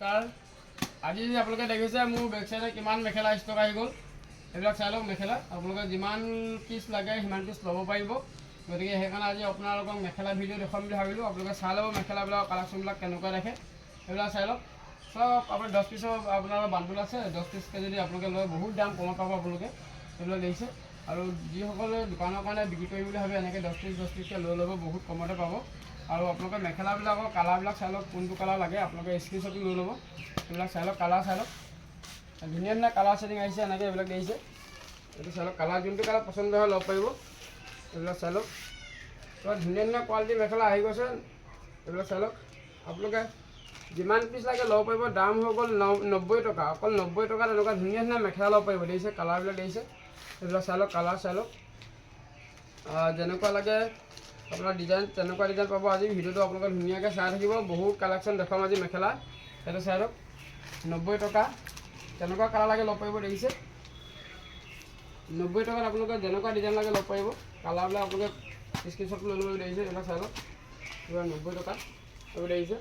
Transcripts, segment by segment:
তাৰ, আজি আপোনালোকে দেখিছে, মোৰ বেক চাইডে কিমান মেখেলা ষ্টক আহি গ'ল এইবিলাক চাই লওক মেখেলা। আপোনালোকে যিমান পিচ লাগে, সিমান পিচ ল'ব পাৰিব। গতিকে সেইকাৰণে আজি আপোনালোকক মেখেলা ভিডিঅ' দেখুৱাম বুলি ভাবিলোঁ। আপোনালোকে চাই ল'ব মেখেলাবিলাকৰ কালেকশ্যনবিলাক কেনেকুৱা দেখে। সেইবিলাক চাই লওক। চব আপোনাৰ দহ পিছৰ আপোনালোকৰ বান্দুল আছে। দহ পিচকৈ যদি আপোনালোকে লয়, বহুত দাম কমত পাব আপোনালোকে। সেইবিলাক দেখিছে। আৰু যিসকলে দোকানৰ কাৰণে বিক্ৰী কৰিম বুলি ভাবে, এনেকৈ দহ পিচ দহ পিচকৈ লৈ ল'ব, বহুত কমতে পাব। আৰু আপোনালোকে মেখেলাবিলাকৰ কালাৰবিলাক চাই লওক কোনটো কালাৰ লাগে আপোনালোকে স্ক্ৰীনশ্বটো লৈ ল'ব। এইবিলাক চাই লওক কালাৰ চাই লওক। ধুনীয়া ধুনীয়া কালাৰ ছেটিং আহিছে এনেকৈ এইবিলাক দেখিছে। এইটো চাই লওক কালাৰ যোনটো কালাৰ পচন্দ হয় ল'ব পাৰিব। এইবিলাক চাই লওক। তো ধুনীয়া ধুনীয়া কোৱালিটিৰ মেখেলা আহি গৈছে। এইবিলাক চাই লওক। আপোনালোকে যিমান পিচ লাগে ল'ব পাৰিব। দাম হৈ গ'ল ন নব্বৈ টকা। অকল নব্বৈ টকাত এনেকুৱা ধুনীয়া ধুনীয়া মেখেলা ল'ব পাৰিব। দেখিছে কালাৰবিলাক দেখিছে। এইবিলাক চাই লওক কালাৰ চাই লওক। আহ, যেনেকুৱা লাগে আপোনাৰ ডিজাইন তেনেকুৱা ডিজাইন পাব। আজি ভিডিঅ'টো আপোনালোকে ধুনীয়াকৈ চাই থাকিব। বহুত কালেকশ্যন দেখুৱাম আজি মেখেলা। সেইটো চাই লওক। নব্বৈ টকা। তেনেকুৱা কালাৰ লাগে ল'ব পাৰিব দেখিছে? নব্বৈ টকাত আপোনালোকে যেনেকুৱা ডিজাইন লাগে ল'ব পাৰিব কালাৰবিলাক আপোনালোকে স্ক্ৰীনশ্বট লৈ ল'ব, দেখিছে? এইবিলাক চাই লওক। এইবিলাক নব্বৈ টকা। এইবোৰ দেখিছে?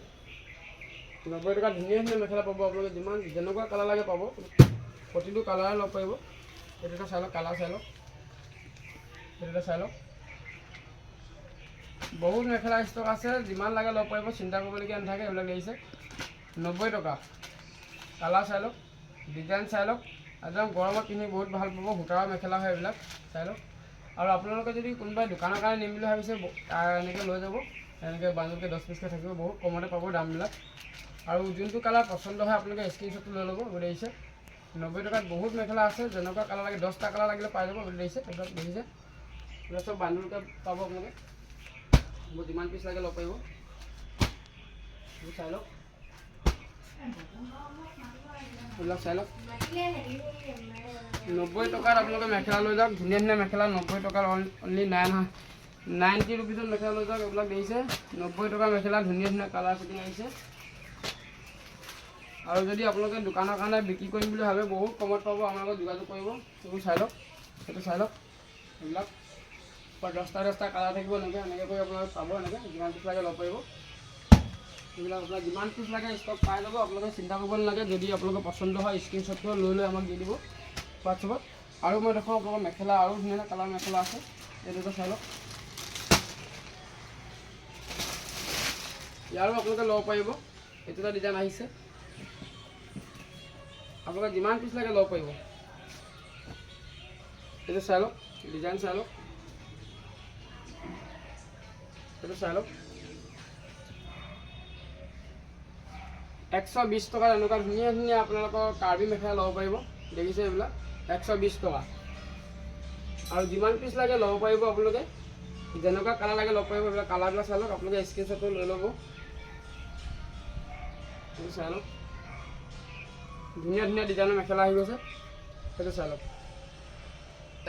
নব্বৈ টকাত ধুনীয়া ধুনীয়া মেখেলা পাব আপোনালোকে। যিমান যেনেকুৱা কালাৰ লাগে পাব। প্ৰতিটো কালাৰে ল'ব পাৰিব সেইটো এটা চাই লওক কালাৰ চাই লওক। সেইটো এটা চাই লওক। বহুত মেখেলা ষ্টক আছে, যিমান লাগে ল'ব পাৰিব চিন্তা কৰিবলগীয়া নাথাকে, এইবিলাক দেখিছে নব্বৈ টকা। কালাৰ চাই লওক, ডিজাইন চাই লওক, একদম গৰমত পিন্ধি বহুত ভালো পাব, সূতাৰ মেখেলা হয় এইবিলাক, চাই লওক। আৰু আপোনালোকে যদি কোনোবাই দোকানৰ কাৰণে নিম বুলি ভাবিছে এনেকৈ লৈ যাব। এনেকৈ বান্দলকৈ দহ পিচকৈ থাকিব, বহুত কমতে পাব দামবিলাক। আৰু যোনটো কালাৰ পচন্দ হয়, আপোনালোকে স্ক্ৰীনশ্বটটো লৈ ল'ব এইবোৰ দেখিছে নব্বৈ টকাত বহুত মেখেলা আছে, যেনেকুৱা কালাৰ লাগে, দহটা কালাৰ লাগিলে পাই যাব এইবোৰ দেখিছে। এইবিলাক দেখিছে এইবিলাক পাব আপোনালোকে। মোৰ যিমান পিচ লাগে ল'ব পাৰিব চাই লওক এইবিলাক চাই লওক নব্বৈ টকাত আপোনালোকে মেখেলা লৈ যাওক ধুনীয়া ধুনীয়া মেখেলা নব্বৈ টকাৰ অনলি নাইন নাইণ্টি ৰুপিজত মেখেলা লৈ যাওক এইবিলাক দেখিছে নব্বৈ টকা মেখেলা ধুনীয়া ধুনীয়া কালাৰ ফিটিং আহিছে আৰু যদি আপোনালোকে দোকানৰ কাৰণে বিক্ৰী কৰিম বুলি ভাবে বহুত কমত পাব লগত যোগাযোগ কৰিব সেইবোৰ চাই লওক সেইটো চাই লওক এইবিলাক পৰা দহটা দহটা কালাৰ থাকিব এনেকৈ এনেকৈ কৰি আপোনালোকে পাব এনেকৈ, যিমান পিচ লাগে ল'ব পাৰিব। এইবিলাক আপোনাৰ যিমান পিচ লাগে ষ্টক পাই যাব আপোনালোকে চিন্তা কৰিব নালাগে, যদি আপোনালোকৰ পচন্দ হয় স্ক্ৰীনশ্বটটো লৈ লৈ আমাক দি দিব হোৱাটছএপত। আৰু মই দেখুৱাওঁ আপোনালোকৰ মেখেলা আৰু ধুনীয়া কালাৰ মেখেলা আছে, এই দুটা চাই লওক। ইয়াৰো আপোনালোকে ল'ব পাৰিব, এইটো এটা ডিজাইন আহিছে। আপোনালোকে যিমান পিচ লাগে ল'ব পাৰিব। এইটো চাই লওক ডিজাইন চাই লওক। এশ বিছ টকাত এনেকুৱা ধুনীয়া ধুনীয়া আপোনালোকৰ কাৰ্বি মেখেলা ল'ব পাৰিব। দেখিছে এইবিলাক। এশ বিছ টকা। আৰু যিমান পিচ লাগে ল'ব পাৰিব আপোনালোকে। যেনেকুৱা কালাৰ লাগে ল'ব পাৰিব এইবিলাক কালাৰবিলাক চাই লওক আপোনালোকে স্ক্ৰীনশ্বটটো লৈ ল'ব। এইটো চাই লওক ধুনীয়া ধুনীয়া ডিজাইনৰ মেখেলা আহি গৈছে। সেইটো চাই লওক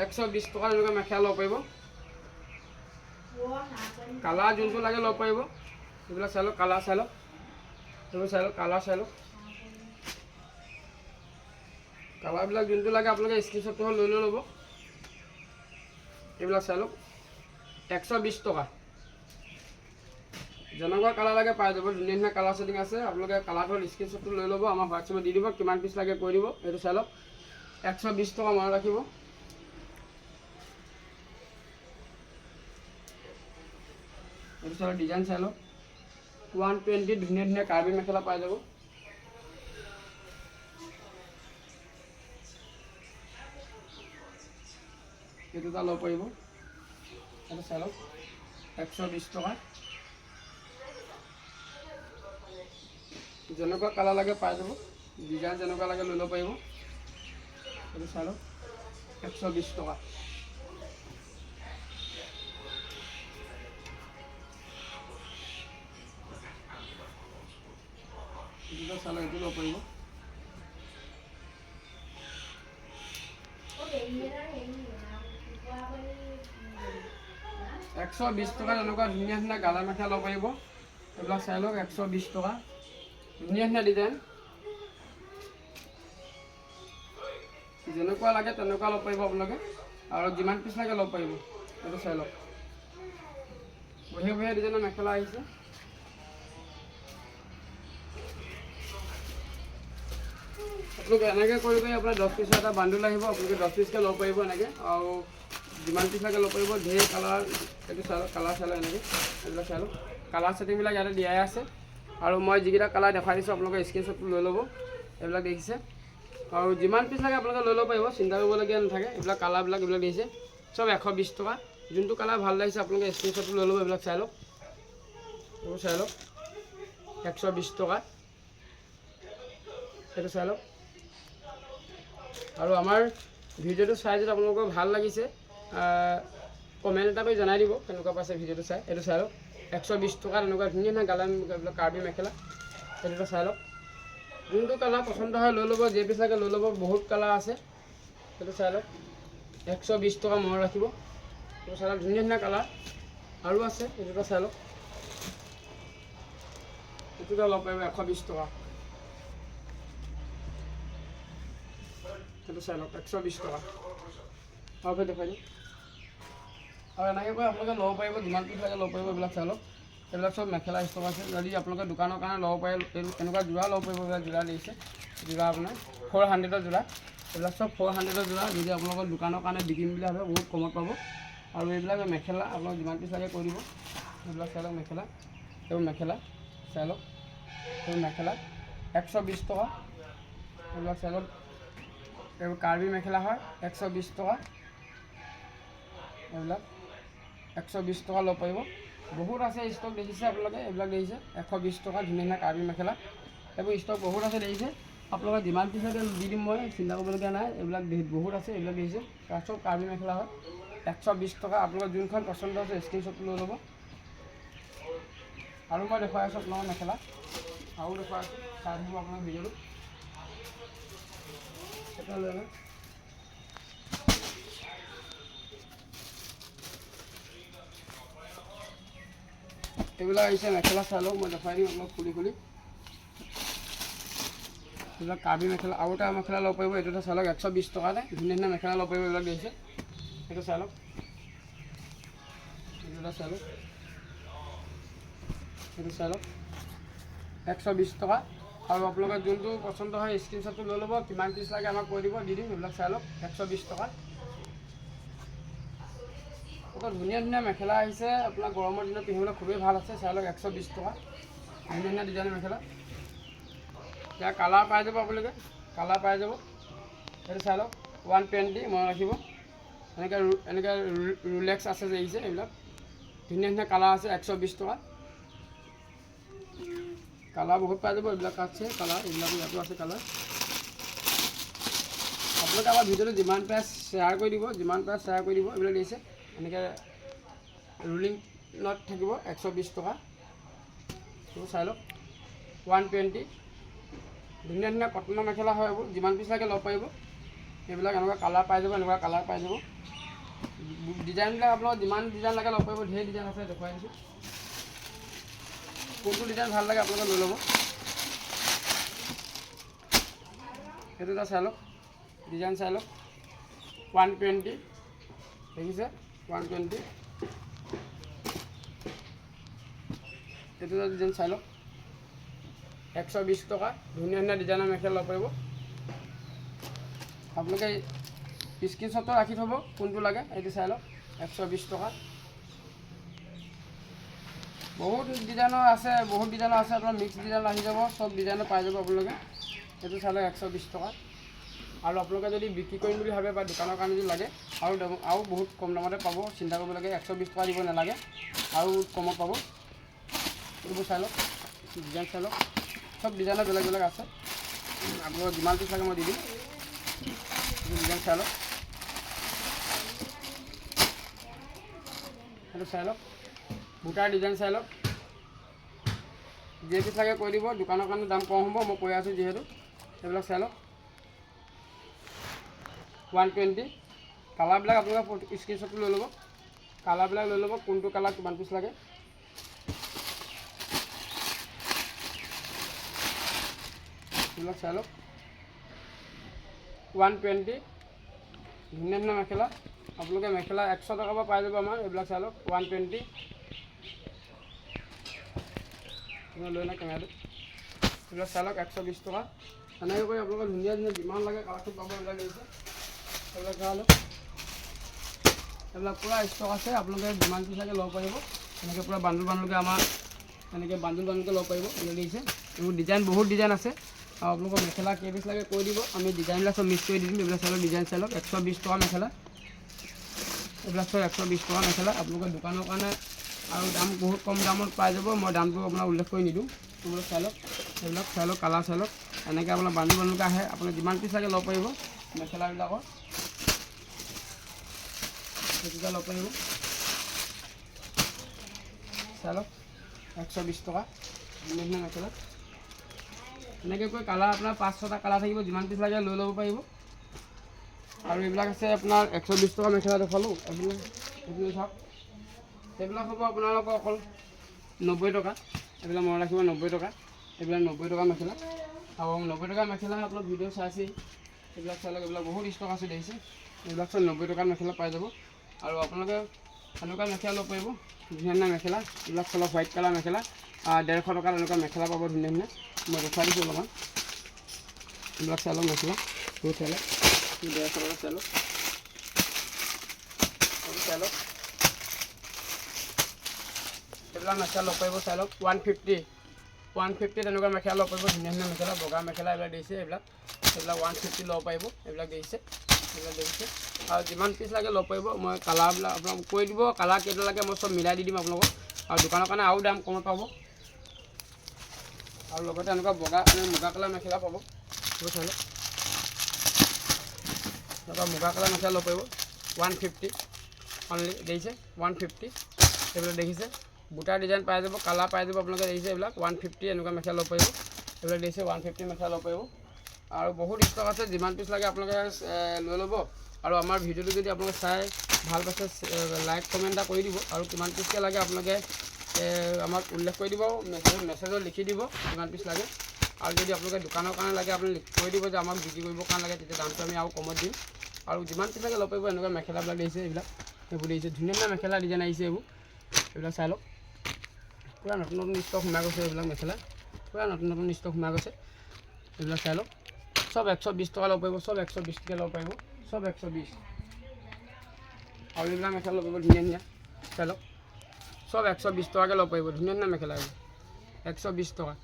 এশ বিছ টকাত এনেকুৱা মেখেলা ল'ব পাৰিব। কালাৰ যোনটো লাগে ল'ব পাৰিব, এইবিলাক চাই লওক, কালাৰ চাই লওক, এইবোৰ চাই লওক, কালাৰ চাই লওক। কালাৰবিলাক যোনটো লাগে আপোনালোকে স্ক্ৰীনশ্বটটো লৈ লৈ ল'ব। এইবিলাক চাই লওক এশ বিছ টকা। যেনেকুৱা কালাৰ লাগে পাই যাব, ধুনীয়া ধুনীয়া কালাৰ ছেটিং আছে, আপোনালোকে কালাৰটোৰ স্ক্ৰীনশ্বটটো লৈ ল'ব, আমাৰ হোৱাটছএপত দি দিব, কিমান পিচ লাগে কৈ দিব, এইটো চাই লওক। এশ বিছ টকা মনত ৰাখিব। চাই লওক ডিজাইন চাই লওক ওৱান টুৱেণ্টিত ধুনীয়া ধুনীয়া কাৰ্বি মেখেলা পাই যাব। এইটো এটা ল'ব পাৰিব। এইটো চাই লওক। এশ বিছ টকা। যেনেকুৱা কালাৰ লাগে পাই যাব। ডিজাইন যেনেকুৱা লাগে লৈ ল'ব পাৰিব। এইটো চাই লওক। এশ বিছ টকা। ল'ব পাৰিব এশ বিছ টকা এনেকুৱা ধুনীয়া ধুনীয়া গালা মেখেলা ল'ব পাৰিব। এইবিলাক চাই লওক এশ বিছ টকা। ধুনীয়া ধুনীয়া ডিজাইন যেনেকুৱা লাগে তেনেকুৱা ল'ব পাৰিব আপোনালোকে। আৰু যিমান পিচ লাগে ল'ব পাৰিব। এইটো চাই লওক। বঢ়িয়া বঢ়িয়া ডিজাইনৰ মেখেলা আহিছে। আপোনালোকে এনেকৈ কৰি কৰি আপোনাৰ দহ পিছৰ এটা বান্দুল আহিব, আপোনালোকে দহ পিছকৈ ল'ব পাৰিব এনেকৈ, আৰু যিমান পিছ লাগে ল'ব পাৰিব, ধেৰ কালাৰ, এইটো চাই লওক কালাৰ চাই লওক এনেকৈ, এইবিলাক চাই লওক কালাৰ ছেটিংবিলাক ইয়াতে দিয়াই আছে, আৰু মই যিকেইটা কালাৰ দেখাই দিছোঁ, আপোনালোকে স্ক্ৰীনশ্বটটো লৈ ল'ব, এইবিলাক দেখিছে। আৰু যিমান পিছ লাগে আপোনালোকে লৈ ল'ব পাৰিব, চিন্তা কৰিবলগীয়া নাথাকে, এইবিলাক কালাৰবিলাক এইবিলাক দেখিছে। চব এশ বিছ টকা, যোনটো কালাৰ ভালো লাগিছে, আপোনালোকে স্ক্ৰীনশ্বটটো লৈ ল'ব, এইবিলাক চাই লওক। চাই লওক, একশ বিছ টকা। সেইটো চাই লওক। আৰু আমাৰ ভিডিঅ'টো চাই যদি আপোনালোকৰ ভালো লাগিছে কমেণ্ট এটা কৰি জনাই দিব কেনেকুৱা পাইছে ভিডিঅ'টো চাই। এইটো চাই লওক, একশ বিছ টকাত এনেকুৱা ধুনীয়া ধুনীয়া গালা কাৰ্বি মেখেলা। সেইটো চাই লওক। যোনটো কালাৰ পচন্দ হয় লৈ ল'ব, যি পিছ লাগে লৈ ল'ব, বহুত কালাৰ আছে। সেইটো চাই লওক, একশ বিছ টকা মনত ৰাখিব। চাই লওক, ধুনীয়া ধুনীয়া কালাৰ। আৰু আছে এইটো চাই লওক। এইটোতো ল'ব পাৰিব এশ বিছ টকা। সেইটো চাই একশ বিছ টকা। আৰু দেখুৱাই দিম। আৰু এনেকৈ কৰি আপোনালোকে ল'ব পাৰিব, যিমান পিছ লাগে ল'ব পাৰিব এইবিলাক চাই লওক। এইবিলাক চব মেখেলা ষ্টক আছে। যদি আপোনালোকে দোকানৰ কাৰণে ল'ব পাৰে এনেকুৱা যোৰা ল'ব পাৰিব, এইবিলাক যোৰা দিছে যোৰা আপোনাৰ ফ'ৰ হাণ্ড্ৰেডৰ যোৰা। এইবিলাক চব ফ'ৰ হাণ্ড্ৰেডৰ যোৰা। যদি আপোনালোকৰ দোকানৰ কাৰণে বিকিম বুলি ভাবে, বহুত কমত পাব। আৰু এইবিলাক মেখেলা আপোনালোক যিমান পিছ লাগে কৰি দিব। এইবিলাক চাই মেখেলা। এইবোৰ মেখেলা চাই লওক। এইবোৰ মেখেলা একশ বিছ টকা। এইবিলাক চাই এইবোৰ কাৰ্বি মেখেলা হয়, একশ বিছ টকা। এইবিলাক একশ বিছ টকা ল'ব পাৰিব বহুত আছে ষ্টক দেখিছে আপোনালোকে? এইবিলাক দেখিছে। এশ বিছ টকা ধুনীয়া ধুনীয়া কাৰ্বি মেখেলা। এইবোৰ ষ্টক বহুত আছে দেখিছে। আপোনালোকে যিমান পিছতে দি দিম মই, চিন্তা কৰিবলগীয়া নাই। এইবিলাক বহুত আছে, এইবিলাক দেখিছে। চব কাৰ্বি মেখেলা হয়। একশ বিছ টকা আপোনালোকৰ যোনখন পচন্দ আছে স্ক্ৰীনশ্বটটো লৈ ল'ব। আৰু মই দেখুৱাই আছোঁ আপোনালোকৰ মেখেলা। আৰু দেখুৱাই আছোঁ, চাই থাকিব আপোনাৰ ভিডিঅ'টো এইবিলাক আহিছে মেখেলা লওক মই দেখুৱাই দিম আপোনাক খুলি খুলি এইবিলাক কাৰ্বি মেখেলা আৰু এটা মেখেলা ল'ব পাৰিব এইটো এটা চাই লওক একশ বিছ টকাতে ধুনীয়া ধুনীয়া মেখেলা ল'ব পাৰিব এইবিলাক দেখিছে সেইটো চাই লওক এইটো এটা সেইটো চাই লওক একশ বিছ টকা আৰু আপোনালোকে যোনটো পচন্দ হয় স্ক্ৰীনশ্বটটো লৈ ল'ব। কিমান পিচ লাগে আমাক কৈ দিব, দি দিম। এইবিলাক চাই লওক, একশ বিছ টকা। আকৌ ধুনীয়া ধুনীয়া মেখেলা আহিছে। আপোনাৰ গৰমৰ দিনত পিন্ধিবলৈ খুবেই ভালো আছে। চাই লওক, একশ বিছ টকা। ধুনীয়া ধুনীয়া ডিজাইনৰ মেখেলা। ইয়াৰ কালাৰ পাই যাব আপোনালোকে। কালাৰ পাই যাব। সেইটো চাই লওক। ওৱান টুৱেণ্টি মনত ৰাখিব। এনেকৈ এনেকৈ ৰুলেক্স আছে যে আহিছে এইবিলাক। ধুনীয়া ধুনীয়া কালাৰ আছে, একশ বিছ টকা। কালাৰ বহুত পাই যাব, এইবিলাক আছে কালাৰ এইবিলাক ইয়াতো আছে কালাৰ আপোনালোকে আমাৰ ভিডিঅ'টো যিমান পাৰে শ্বেয়াৰ কৰি দিব, যিমান পাৰে শ্বেয়াৰ কৰি দিব, এইবিলাক দিছে। এনেকৈ ৰুলিঙত থাকিব, একশ বিছ টকা। এইবোৰ চাই লওক। ওৱান টুৱেণ্টি ধুনীয়া ধুনীয়া কটনৰ মেখেলা হয় এইবোৰ, যিমান পিচ লাগে ল'ব পাৰিব। এইবিলাক এনেকুৱা কালাৰ পাই যাব, এনেকুৱা কালাৰ পাই যাব। ডিজাইনবিলাক আপোনালোকৰ যিমান ডিজাইন লাগে ল'ব পাৰিব, ধেৰ ডিজাইন আছে, দেখুৱাই দিছোঁ। কোনটো ডিজাইন ভালো লাগে আপোনালোকে লৈ ল'ব। সেইটো এটা চাই লওক ডিজাইন চাই লওক। ওৱান টুৱেণ্টি দেখিছে? ওৱান টুৱেণ্টি এইটো এটা ডিজাইন চাই লওক। একশ বিছ টকা, ধুনীয়া ধুনীয়া ডিজাইনৰ মেখেলা ল'ব পাৰিব। আপোনালোকে স্ক্ৰীনশ্বটো ৰাখি থ'ব, কোনটো লাগে এইটো চাই লওক। একশ বিছ টকা। বহুত ডিজাইনৰ আছে, বহুত ডিজাইনৰ আছে, আপোনাৰ মিক্স ডিজাইন আহি যাব, চব ডিজাইনৰ পাই যাব আপোনালোকে। এইটো চাই লওক একশ বিছ টকা। আৰু আপোনালোকে যদি বিক্ৰী কৰিম বুলি ভাবে বা দোকানৰ কাৰণে যদি লাগে, আৰু আৰু বহুত কম দামতে পাব, চিন্তা কৰিব লাগে একশ বিছ টকা দিব নালাগে, আৰু কমত পাব। এইবোৰ চাই লওক, ডিজাইন চাই লওক, চব ডিজাইনৰ বেলেগ বেলেগ আছে। আপোনালোকক যিমান পিচ লাগে মই দি দিম। ডিজাইন চাই লওক। সেইটো চাই লওক। বুটাৰ ডিজাইন চাই লওক। যি পিচ লাগে কৈ দিব, দোকানৰ কাৰণে দাম কম হ'ব, মই কৈ আছোঁ যিহেতু, সেইবিলাক চাই লওক। ওৱান টুৱেণ্টি কালাৰবিলাক আপোনালোকে স্ক্ৰীনশ্বটটো লৈ ল'ব। কালাৰবিলাক লৈ ল'ব, কোনটো কালাৰ কিমান পিচ লাগে। এইবিলাক চাই লওক। ওৱান টুৱেণ্টি ধুনীয়া ধুনীয়া মেখেলা। আপোনালোকে মেখেলা একশ টকাৰ পৰা পাই যাব আমাৰ, এইবিলাক চাই লওক। ওৱান টুৱেণ্টি লৈ লওক কেমেৰাটো। এইবিলাক চাই লওক, একশ বিছ টকা। এনেকৈ কৰি আপোনালোকে ধুনীয়া ধুনীয়া যিমান লাগে কালাৰটো পাব, এইবিলাক দিছে এইবিলাক চাই লওক। এইবিলাক পূৰা ষ্টক আছে, আপোনালোকে যিমান পিচ লাগে ল'ব পাৰিব। এনেকৈ পূৰা বান্দুল বান্দুলকৈ আমাৰ, এনেকৈ বান্দুল বান্দুলকৈ ল'ব পাৰিব, এইবিলাক দিছে এইবোৰ ডিজাইন বহুত ডিজাইন আছে। আৰু আপোনালোকৰ মেখেলা কেই পিচ লাগে কৈ দিব। আমি ডিজাইনবিলাক চব মিক্স কৰি দি দিম। এইবিলাক চাই লওক ডিজাইন চাই লওক। একশ বিছ টকা মেখেলা। এইবিলাক চব একশ বিছ টকা মেখেলা। আপোনালোকৰ দোকানৰ কাৰণে আৰু দাম বহুত কম দামত পাই যাব, মই দামটো আপোনাৰ উল্লেখ কৰি নিদিওঁ। আপোনালোক চাই লওক এইবিলাক চাই লওক, কালাৰ চাই লওক, এনেকৈ আপোনাৰ বান্দুল বান্দুলকৈ আহে, আপুনি যিমান পিচ লাগে ল'ব পাৰিব, মেখেলাবিলাকৰ। সেইটোকে ল'ব পাৰিব। চাই লওক, একশ বিছ টকা, ধুনীয়া মেখেলা। এনেকৈ কৈ কালাৰ আপোনাৰ পাঁচ ছটা কালাৰ থাকিব, যিমান পিচ লাগে লৈ ল'ব পাৰিব। আৰু এইবিলাক আছে আপোনাৰ একশ বিছ টকা মেখেলা দেখুৱালোঁ এইবিলাক এইবিলাক চাওক। সেইবিলাক হ'ব আপোনালোকৰ অকল নব্বৈ টকা। এইবিলাক মনত ৰাখিব, নব্বৈ টকা। এইবিলাক নব্বৈ টকা মেখেলা। আৰু নব্বৈ টকা মেখেলা আপোনাক ভিডিঅ' চাইছেই। এইবিলাক চাই লওক, এইবিলাক বহুত ষ্টক আছে দেখিছে। এইবিলাক চব নব্বৈ টকাত মেখেলা পাই যাব। আৰু আপোনালোকে এনেকুৱা মেখেলা ল'ব পাৰিব। ধুনীয়া ধুনীয়া মেখেলা। এইবিলাক চলক হোৱাইট কালাৰ মেখেলা। ডেৰশ টকাত এনেকুৱা মেখেলা পাব ধুনীয়া ধুনীয়া মই দেখুৱাই দিছোঁ অলপমান। এইবিলাক চাই লওক মেখেলা। বহুত চাই লওক। ডেৰশ টকা চাই লওক। চাই লওক। এইবিলাক মেখেলা ল'ব পাৰিব চাই লওক। ওৱান ফিফটি ওৱান ফিফটি তেনেকুৱা মেখেলা ল'ব পাৰিব ধুনীয়া ধুনীয়া মেখেলা, বগা মেখেলা এইবিলাক দিছে এইবিলাক। এইবিলাক ওৱান ফিফটি ল'ব পাৰিব, এইবিলাক দিছে, এইবিলাক দেখিছে আৰু যিমান পিচ লাগে ল'ব পাৰিব, মই কালাৰবিলাক আপোনাক কৈ দিব কালাৰ কেইটা লাগে মই চব মিলাই দি দিম আপোনালোকক। আৰু দোকানৰ কাৰণে আৰু দাম কমত পাব। আৰু লগতে এনেকুৱা বগা মানে মুগা কালাৰ মেখেলা পাব, এইবোৰ চাই লওক। এনেকুৱা মুগা কালাৰ মেখেলা ল'ব পাৰিব। ওৱান ফিফটি অনলি দেখিছে ওৱান ফিফটি এইবিলাক দেখিছে। বুটা ডিজাইন পাই যাব কালাৰ পাই যাব আপোনালোকে দেখিছে এইবিলাক। ওৱান ফিফটি এনেকুৱা মেখেলা ল'ব পাৰিব। এইবিলাক দেখিছে ওৱান ফিফটি মেখেলা ল'ব পাৰিব। আৰু বহুত ষ্টক আছে যিমান পিচ লাগে আপোনালোকে এ, লৈ ল'ব। আৰু আমাৰ ভিডিঅ'টো যদি আপোনালোকে চাই ভালো পাইছে লাইক কমেণ্ট এটা কৰি দিব। আৰু কিমান পিচকৈ লাগে আপোনালোকে এ, আমাক উল্লেখ কৰি দিব। মেছেজ মেছেজত লিখি দিব কিমান পিচ লাগে। আৰু যদি আপোনালোকে দোকানৰ কাৰণে লাগে আপুনি লিখ- কৈ দিব যে আমাক বিক্ৰী কৰিবৰ কাৰণে লাগে তেতিয়া দামটো আমি আৰু কমত দিম। আৰু যিমান পিচ লাগে ল'ব পাৰিব এনেকুৱা মেখেলাবিলাক দেখিছে এইবিলাক। সেইবোৰ দেখিছে ধুনীয়া ধুনীয়া মেখেলা ডিজাইন আহিছে এইবোৰ। এইবিলাক চাই লওক। পূৰা নতুন নতুন ষ্টক সোমাই গৈছে এইবিলাক মেখেলা। পূৰা নতুন নতুন ষ্টক সোমাই গৈছে। এইবিলাক চাই লওক চব একশ বিছ টকা ল'ব পাৰিব, চব একশ বিছ টকা ল'ব পাৰিব। চব একশ বিছ আৰু এইবিলাক মেখেলা ল'ব পাৰিব, ধুনীয়া ধুনীয়া। চাই লওক চব একশ বিছ টকাকৈ ল'ব পাৰিব, ধুনীয়া ধুনীয়া মেখেলা এইবোৰ। একশ বিছ টকা।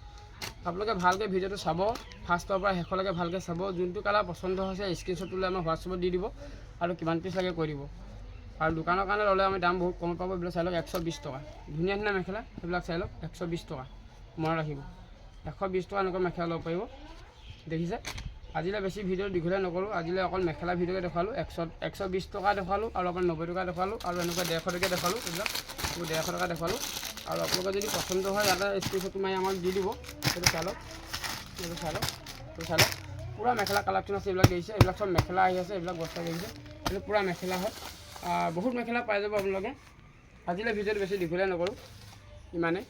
আপোনালোকে ভালকৈ ভিডিঅ'টো চাব ফাৰ্ষ্টৰ পৰা শেষলৈকে ভালকৈ চাব। যোনটো কালাৰ পচন্দ হৈছে স্ক্ৰীনশ্বটটো লৈ আমাৰ হোৱাটছএপত দি দিব। আৰু কিমান পিচ লাগে কৈ দিব। আৰু দোকানৰ কাৰণে ল'লে আমি দাম বহুত কমত পাব, এইবিলাক চাই লওক, একশ বিছ টকা। ধুনীয়া ধুনীয়া মেখেলা সেইবিলাক চাই লওক, একশ বিছ টকা। মনত ৰাখিব। এশ বিছ টকা এনেকুৱা মেখেলা ল'ব পাৰিব। দেখিছে? আজিলৈ বেছি ভিডিঅ' দীঘলীয়া নকৰোঁ। আজিলৈ অকল মেখেলা ভিডিঅ'কে দেখুৱালোঁ একশ একশ বিছ টকা দেখুৱালোঁ আৰু আপোনাৰ নব্বৈ টকা দেখুৱালোঁ আৰু এনেকুৱা ডেৰশ টকীয়া দেখুৱালোঁ এইবিলাক এইবোৰ ডেৰশ টকা দেখুৱালোঁ আৰু আপোনালোকৰ যদি পচন্দ হয়, ইয়াতে স্ক্ৰীনশ্বটটো মাৰি আমাক দি দিব। সেইটো চাই লওক। এইটো চাই লওক। এইটো চাই লওক। পূৰা মেখেলা কালেকশ্যন আছে, এইবিলাক দেখিছে? এইবিলাক চব মেখেলা আহি আছে, এইবিলাক বস্তা দেখিছে। এইটো পূৰা মেখেলা হয়। বহুত মেখেলা পাই যাব আপোনালোকে। আজিলৈ ভিডিঅ'টো বেছি দীঘলীয়া নকৰোঁ ইমানেই।